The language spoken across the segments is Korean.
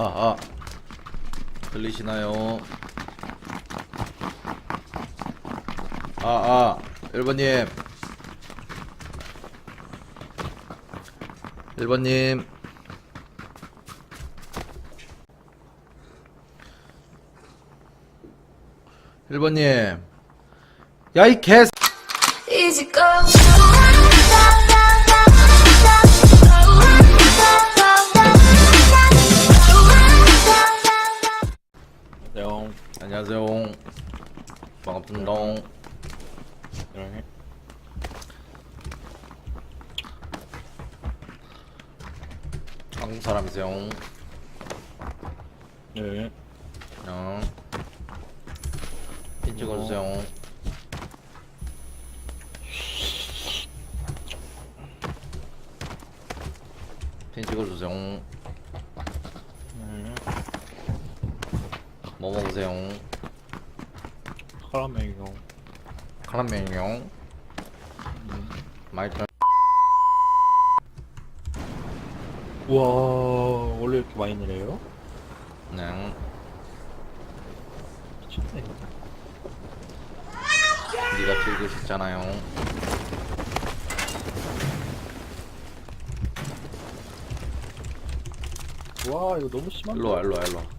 아, 아. 들리시나요? 아, 아. 1번님. 1번님. 일번님 야, 이 개, 한국 사람이세요. 네. 어. 핀 찍어주세요. 핀 찍어주세요. 네. 뭐 먹으세요? 카라멜이요. 카라멜이요. 맛있죠? 우와, 원래 이렇게 많이 내려요? 네. 미쳤네. 네가 들고 싶잖아요. 와, 이거 너무 심한데? 일로 와, 일로 와, 일로 와.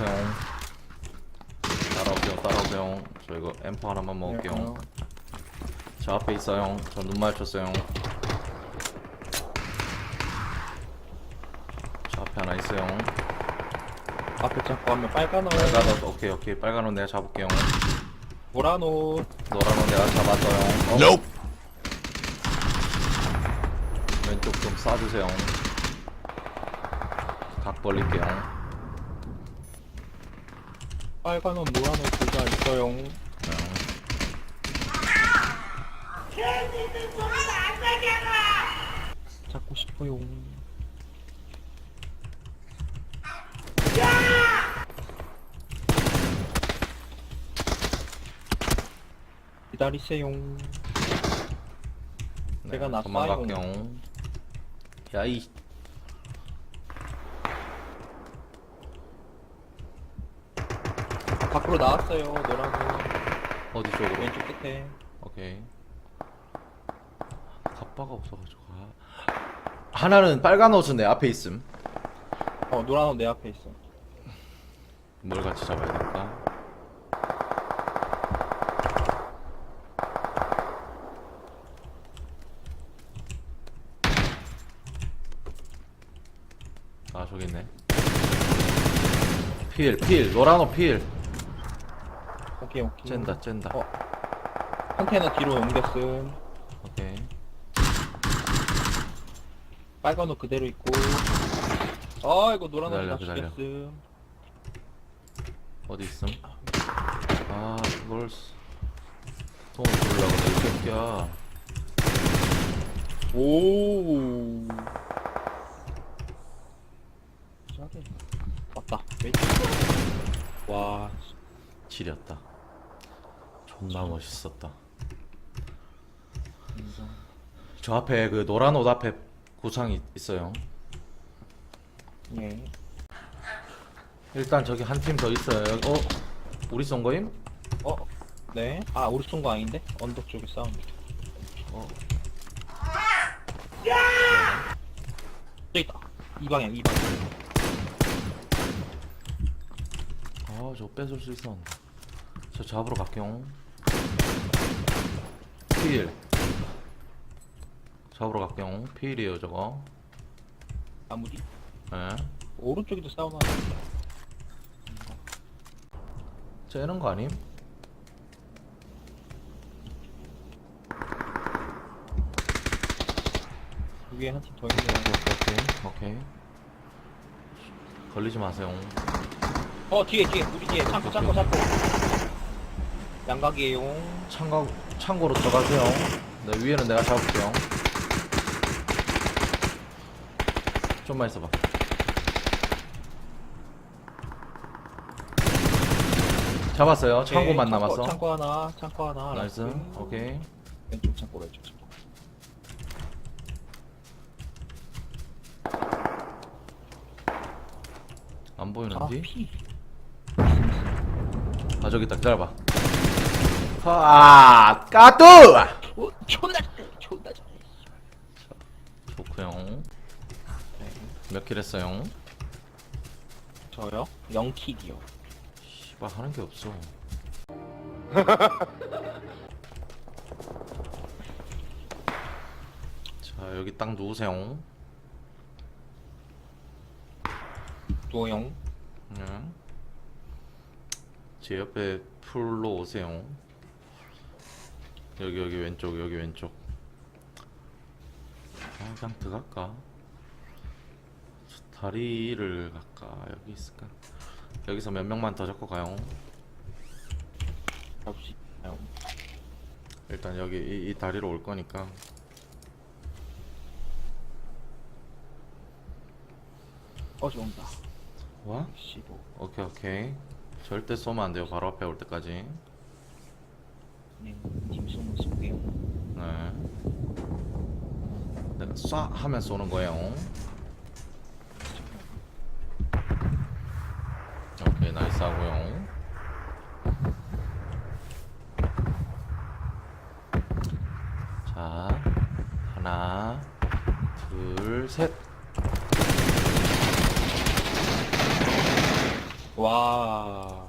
일로 오세요. 따라오세요, 따라오세요. 저 이거 앰프 하나만 먹을게요. 네, 저 앞에 있어요. 저눈 맞췄어요. 저 앞에 하나 있어요. 앞에 잡고 하면 빨간 옷, 빨간 옷, 오케이, 오케이. 빨간 옷 내가 잡을게요. 노란 옷. 노란 옷 내가 잡았어요. 어? Nope. 왼쪽 좀 쏴주세요. 각 벌릴게요. 빨간 옷, 노란 옷 둘 다 있어요. 네. 잡고 싶어요. 기다리세요. 제가 네, 나 도망갈게요. 야, 이. 밖으로 나왔어요. 노란 옷. 어디 쪽으로? 왼쪽 끝에. 오케이. 갑바가 없어가지고. 아. 하나는 빨간 옷은 내 앞에 있음. 어, 노란 옷 내 앞에 있어. 뭘 같이 잡아야 될까? 아 저기 있네 필, 필, 노란 옷 필. 오케이, 오케이. 쨘다, 쨘다. 어. 컨테이너 뒤로 옮겼음. 오케이. 빨간 옷 그대로 있고. 아, 이거 노란 옷 기다려, 나 기다려. 죽였음. 어디 있음? 아, 이걸 쓰- 돈을 주려고 그래, 이 새끼야. 오. 짜게. 맞다. 왼쪽. 와. 지렸다. 존나 멋있었다. 인정. 저 앞에 그 노란 옷 앞에 구상 이 있어요. 예. 일단 저기 한 팀 더 있어요. 어? 우리 쏜 거임? 어. 네. 아, 우리 쏜 거 아닌데? 언덕 쪽에 싸움. 어. 저기 있다. 이 방향, 이 방향. 아, 저거 뺏을 수 있었는데. 저 잡으러 갈게요. 필. 잡으러 갈게요. 필이에요, 저거. 나무 뒤. 예. 오른쪽에도 싸움 하나. 째는 거 아님? 위에 한 팀 더. 오케이, 오케이, 오케이. 걸리지 마세요. 어, 뒤에, 뒤에. 우리 뒤에. 창고, 창고, 창고. 양각이에요. 창고, 창고로 들어가세요. 네, 위에는 내가 잡을게요. 좀만 있어봐. 잡았어요. 창고만 오케이, 남았어. 창고 하나, 창고 하나. 나이스. 오케이. 왼쪽 창고, 왼쪽 창고. 안 아, 보이는데? 피. 아 저기 있다. 기다려봐. 아 까뚜. 오, 어, 존나 잘해, 존나 잘해. 좋고요. 네. 몇킬 했어요? 저요? 0킬이요. 씨발 하는 게 없어. 자 여기 딱 누우세요. 도영. 네. 제 옆에 풀로 오세요. 여기 여기 왼쪽 여기 왼쪽. 아 그냥 들어갈까? 저 다리를 갈까? 여기 있을까? 여기서 몇 명만 더 잡고 가요. 잡시. 아유, 일단 여기 이, 이 다리로 올 거니까. 어제 온다. 와? 15. 오케이 오케이. 절대 쏘면 안 돼요. 바로 앞에 올 때까지. 네, 팀 쏘면 쏠게요. 네. 쏴 하면 쏘는 거예요. 오케이 나이스 하고요. 자 하나 둘 셋. 와.